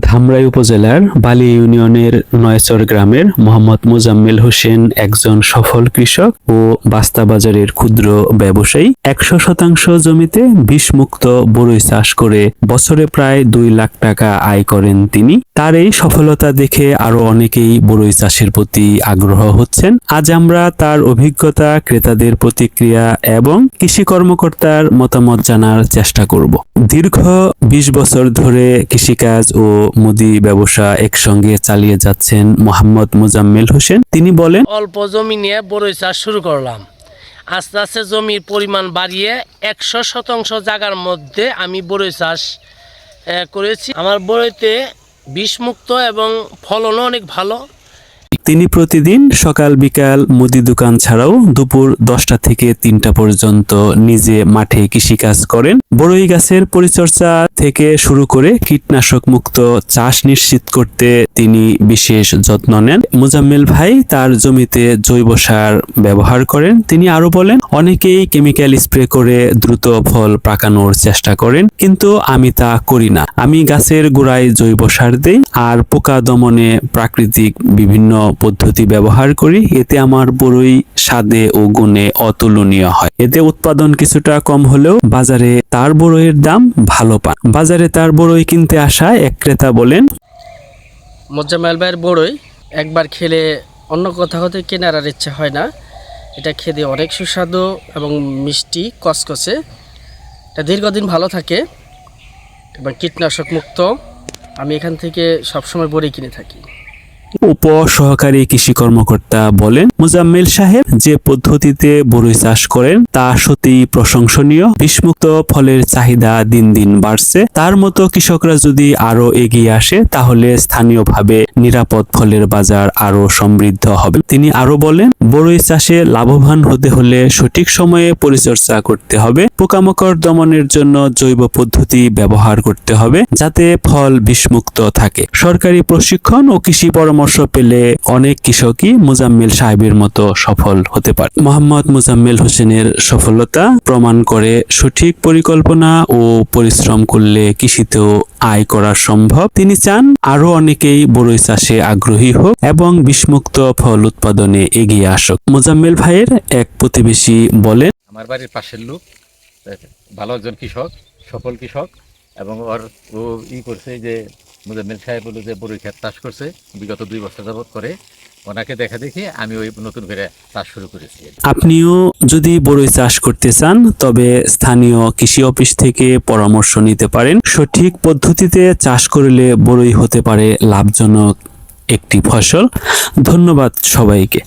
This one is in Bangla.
ধামরাই উপজেলার বালি ইউনিয়নের নয়চর গ্রামের মোহাম্মদ মুজাম্মেল হোসেন একজন সফল কৃষক ও বাস্তা বাজারের ক্ষুদ্র ব্যবসায়ী। একশো শতাংশ জমিতে বিষমুক্ত বড়ই চাষ করে বছরে প্রায় দুই লাখ টাকা আয় করেন তিনি। তার এই সফলতা দেখে আরও অনেকেই বড়ই চাষের প্রতি আগ্রহ হচ্ছেন। আজ আমরা তার অভিজ্ঞতা, ক্রেতাদের প্রতিক্রিয়া এবং কৃষি কর্মকর্তার মতামত জানার চেষ্টা করব। দীর্ঘ বিশ বছর ধরে কৃষিকাজ ও মুদি ব্যবসা একসঙ্গে চালিয়ে যাচ্ছেন মোহাম্মদ মুজাম্মেল হোসেন। তিনি বলেন, অল্প জমি নিয়ে বড়ই চাষ শুরু করলাম। আস্তে আস্তে জমির পরিমাণ বাড়িয়ে একশো শতাংশ জায়গার মধ্যে আমি বড়ই চাষ করেছি। আমার বড়ইতে বিষমুক্ত এবং ফলনও অনেক ভালো। তিনি প্রতিদিন সকাল, বিকাল মুদি দোকান ছাড়াও দুপুর দশটা থেকে তিনটা পর্যন্ত নিজে মাঠে কৃষিকাজ করেন। বড়ই গাছের পরিচর্যা থেকে শুরু করে কীটনাশক মুক্ত চাষ নিশ্চিত করতে তিনি বিশেষ যত্ন নেন। মুজাম্মেল ভাই তার জমিতে জৈব সার ব্যবহার করেন। তিনি আরও বলেন, অনেকেই কেমিক্যাল স্প্রে করে দ্রুত ফল পাকানোর চেষ্টা করেন, কিন্তু আমি তা করি না। আমি গাছের গোড়ায় জৈব সার দেই, আর পোকা দমনে প্রাকৃতিক বিভিন্ন পদ্ধতি ব্যবহার করি, এতে আমার বড়ই স্বাদে ও গুণে অতুলনীয় হয়। এতে উৎপাদন কিছুটা কম হলেও বাজারে তার বড়ইয়ের দাম ভালো পান। বাজারে তার বড়ই কিনতে আসা এক ক্রেতা বলেন মোজাম্মেল ভাইয়ের বড়ই একবার খেলে অন্য কোথাও থেকে কেনার আর ইচ্ছা হয় না। এটা খেতে অনেক সুস্বাদু এবং মিষ্টি কসকসে এটা দীর্ঘদিন ভালো থাকে এবং কীটনাশক মুক্ত। আমি এখান থেকে সবসময় বড়ি কিনে থাকি। উপ সহকারী কৃষি কর্মকর্তা বলেন, মুজাম্মেল সাহেব যে পদ্ধতিতে বড়ই চাষ করেন, তা সত্যি প্রশংসনীয়। বিষমুক্ত ফলের চাহিদা দিন দিন বাড়ছে। তার মতো কৃষকরা যদি আরও এগিয়ে আসে, তাহলে স্থানীয়ভাবে নিরাপদ ফলের বাজার আরও সমৃদ্ধ হবে। তিনি আরও বলেন বড়ই চাষে লাভবান হতে হলে সঠিক সময়ে পরিচর্যা করতে হবে। পোকামাকড় দমনের জন্য জৈব পদ্ধতি ব্যবহার করতে হবে, যাতে ফল বিষমুক্ত থাকে। সরকারি প্রশিক্ষণ ও কৃষি পরামর্শ পেলে অনেক কৃষকই মুজাম্মেল সাহেবের মতো সফল হতে পারে। মোহাম্মদ মুজাম্মেল হোসেনের সফলতা প্রমাণ করে সঠিক পরিকল্পনা ও পরিশ্রম করলে কৃষিতেও আয় করা সম্ভব। তিনি চান আরও অনেকেই বড়ই চাষে আগ্রহী হোক এবং বিষমুক্ত ফল উৎপাদনে এগিয়ে আসুক। মোজাম্মেল ভাইয়ের এক প্রতিবেশী বলেন, আমার বাড়ির পাশের লোক, ভালো একজন কৃষক, সফল কৃষক এবং ওর ও ই করছে যে মুজাম্মিল সাহেব হলো যে বড়ই ক্ষেত চাষ করছে, বিগত দুই বছর যাবত করে, ওনাকে দেখা দেখে আমি ওই নতুন করে চাষ শুরু করেছি। আপনিও যদি বড়ই চাষ করতে চান, তবে স্থানীয় কৃষি অফিস থেকে পরামর্শ নিতে পারেন। সঠিক পদ্ধতিতে চাষ করলে বড়ই হতে পারে লাভজনক একটি ফসল। ধন্যবাদ সবাইকে।